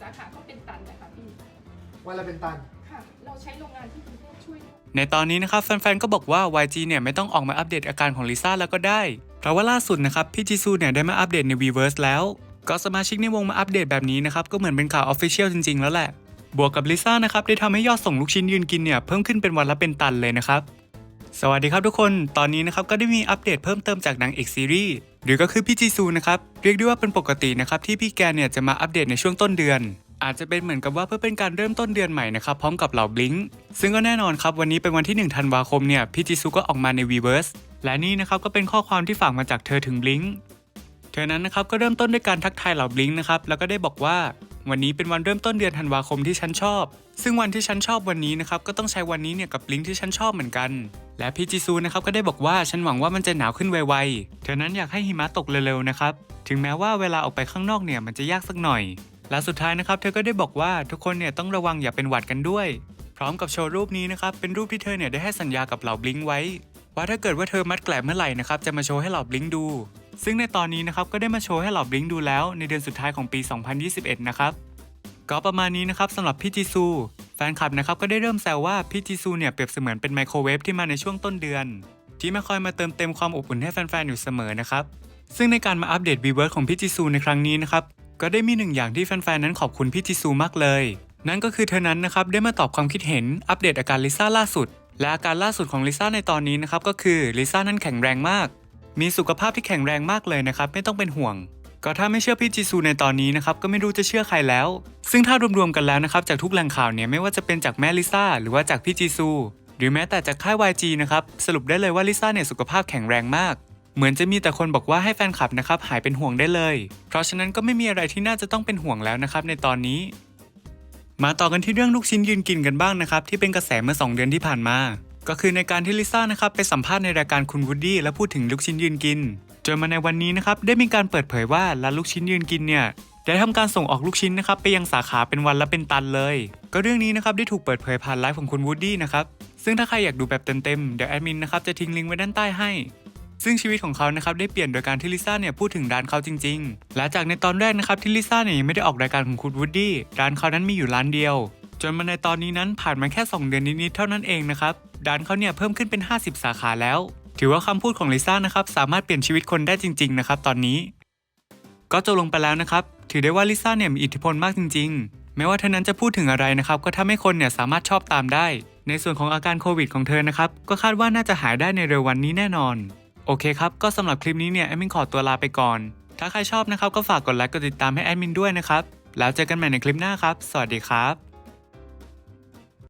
สาขาก็เป็นตันนะคะพี่วันละเป็นตัน ค่ะ เราใช้โรงงานที่กรุงเทพช่วย ในตอนนี้นะครับแฟนๆ ก็บอกว่า YG เนี่ยไม่ต้องออกมาอัปเดตอาการของลิซ่าแล้วก็ได้ เพราะว่าล่าสุดนะครับพี่จีซูเนี่ยได้มาอัปเดตใน Weverse แล้ว ก็สมาชิกในวงมาอัปเดตแบบนี้นะครับก็เหมือนเป็นข่าวออฟฟิเชียลจริงๆ แล้วแหละ บวกกับลิซ่านะครับได้ทำให้ยอดส่งลูกชิ้นยืนกินเนี่ยเพิ่มขึ้นเป็นวันละเป็นตันเลยนะครับ สวัสดีครับทุกคนตอนนี้นะครับก็ได้มีอัปเดตเพิ่มเติมจากนางเอกซีรีส์หรือก็คือพี่จีซูนะครับเรียกได้ว่าเป็นปกตินะครับที่พี่แกเนี่ยจะมาอัปเดตในช่วงต้นเดือน อาจจะเป็นเหมือนกับว่าเพื่อเป็นการเริ่มต้นเดือนใหม่นะครับพร้อมกับเหล่าบลิงซึ่งก็แน่นอนครับวันนี้เป็นวันที่1ธันวาคมเนี่ยพี่จีซูก็ออกมาใน Weverse และนี่นะครับก็เป็นข้อความที่ฝากมาจากเธอถึงบลิงเธอนั้นนะครับก็เริ่มต้นด้วยการทักทายเหล่าบลิงนะครับแล้วก็ได้บอกว่าวันนี้เป็นวันเริ่มต้นเดือนธันวาคมที่ฉันชอบ ซึ่งวันที่ฉันชอบวันนี้นะครับก็ต้องใช้วันนี้เนี่ยกับลิงก์ที่ฉันชอบเหมือนกัน และพี่จีซูนะครับก็ได้บอกว่าฉันหวังว่ามันจะหนาวขึ้นไวๆ เธอนั้นอยากให้หิมะตกเร็วๆนะครับ ถึงแม้ว่าเวลาออกไปข้างนอกเนี่ยมันจะยากสักหน่อย และสุดท้ายนะครับเธอก็ได้บอกว่าทุกคนเนี่ยต้องระวังอย่าเป็นหวัดกันด้วย พร้อมกับโชว์รูปนี้นะครับเป็นรูปที่เธอเนี่ยได้ให้สัญญากับเหล่าบลิงก์ไว้ ว่าถ้าเกิดว่าเธอมัดแกลบเมื่อไหร่นะครับจะมาโชว์ให้เหล่าบลิงก์ดู ซึ่งในตอนนี้นะครับก็ได้มาโชว์ให้เหล่าบลิงก์ดูแล้ว ในเดือนสุดท้ายของปี 2021 นะครับก็ประมาณนี้นะครับสำหรับพี่จีซู แฟนคลับนะครับก็ได้เริ่มแซวว่าพี่จีซูเนี่ยเปรียบเสมือนเป็นไมโครเวฟที่มาในช่วงต้นเดือน ที่มาคอยมาเติมเต็มความอบอุ่นให้แฟนๆอยู่เสมอนะครับ ซึ่งในการมาอัปเดตวีเวิร์ดของพี่จีซูในครั้งนี้นะครับก็ได้มีหนึ่งอย่างที่แฟนๆนั้นขอบคุณพี่จีซูมากเลย นั่นก็คือเธอนั้นนะครับได้มาตอบความคิดเห็นอัปเดตอาการลิซ่าล่าสุด และอาการล่าสุดของลิซ่าในตอนนี้นะครับก็คือลิซ่านั้นแข็งแรงมาก มีสุขภาพที่แข็งแรงมากเลยนะครับไม่ต้องเป็นห่วง ก็ถ้าไม่เชื่อพี่จีซูในตอนนี้นะครับก็ไม่รู้จะเชื่อใครแล้ว ซึ่งถ้ารวมๆกันแล้วนะครับจากทุกแหล่งข่าวเนี่ยไม่ว่าจะเป็นจากแม่ลิซ่าหรือว่าจากพี่จีซู หรือแม้แต่จากค่าย YG นะครับสรุปได้เลยว่าลิซ่าเนี่ยสุขภาพแข็งแรงมาก เหมือนจะมีแต่คนบอกว่าให้แฟนคลับนะครับหายเป็นห่วงได้เลย เพราะฉะนั้นก็ไม่มีอะไรที่น่าจะต้องเป็นห่วงแล้วนะครับในตอนนี้ มาต่อกันที่เรื่องลูกชิ้นยืนกินกันบ้างนะครับที่เป็นกระแสเมื่อ 2 เดือนที่ผ่านมา ก็คือในการที่ลิซ่านะครับไปสัมภาษณ์ในรายการคุณวูดดี้และพูดถึงลูกชิ้นยืนกิน จนมาในวันนี้นะครับได้มีการเปิดเผยว่าร้านลูกชิ้นยืนกินเนี่ยได้ทำการส่งออกลูกชิ้นนะครับไปยังสาขาเป็นวันละเป็นตันเลย ก็เรื่องนี้นะครับได้ถูกเปิดเผยผ่านไลฟ์ของคุณวูดดี้นะครับซึ่งถ้าใครอยากดูแบบเต็มๆเดี๋ยวแอดมินนะครับจะทิ้งลิงก์ไว้ด้านใต้ให้ซึ่งชีวิตของเขานะครับได้เปลี่ยนโดยการที่ลิซ่าเนี่ยพูดถึงร้านเขาจริงๆและจากในตอนแรกนะครับที่ลิซ่าเนี่ยยังไม่ได้ออกรายการของคุณวูดดี้ร้านเขานั้นมีอยู่ร้านเดียว จนมาในตอนนี้นั้นผ่านมาแค่ 2 เดือนนิดๆเท่านั้นเองนะครับร้านเขาเนี่ยเพิ่มขึ้นเป็น 50 สาขาแล้ว ถือว่าคำพูดของลิซ่านะครับสามารถเปลี่ยนชีวิตคนได้จริง ๆ นะครับ ตอนนี้ ก็จบลงไปแล้วนะครับ ถือได้ว่าลิซ่าเนี่ยมีอิทธิพลมากจริง ๆ ไม่ว่าเธอนั้นจะพูดถึงอะไรนะครับ ก็ทำให้คนเนี่ยสามารถชอบตามได้ ในส่วนของอาการโควิดของเธอนะครับ ก็คาดว่าน่าจะหายได้ในเร็ววันนี้แน่นอน โอเคครับ ก็สำหรับคลิปนี้เนี่ยแอดมินขอตัวลาไปก่อน ถ้าใครชอบนะครับก็ฝากกดไลค์กดติดตามให้แอดมินด้วยนะครับ แล้วเจอกันใหม่ในคลิปหน้าครับ สวัสดีครับ